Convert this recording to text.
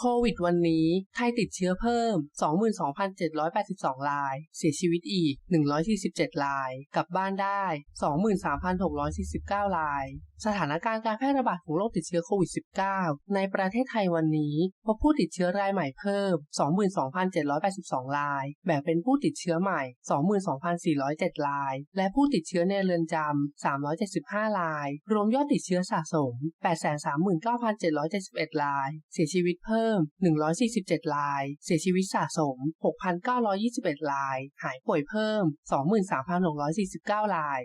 โควิดวันนี้ ไทยติดเชื้อเพิ่ม 22,782 ราย เสียชีวิตอีก 147 ราย กลับบ้านได้ 23,649 ราย สถานการณ์การแพร่ระบาดของโรคติดเชื้อโควิด -19 ในประเทศไทยวันนี้ พบผู้ติดเชื้อรายใหม่เพิ่ม 22,782 ราย แบ่งเป็นผู้ติดเชื้อใหม่ 22,407 ราย และผู้ติดเชื้อในเรือนจำ 375 ราย รวมยอดติดเชื้อสะสม 839,771 ราย เสียชีวิตเพิ่มิ่ม 147 ราย เสียชีวิตสะสม 6,921 ราย หายป่วยเพิ่ม 23,649 ราย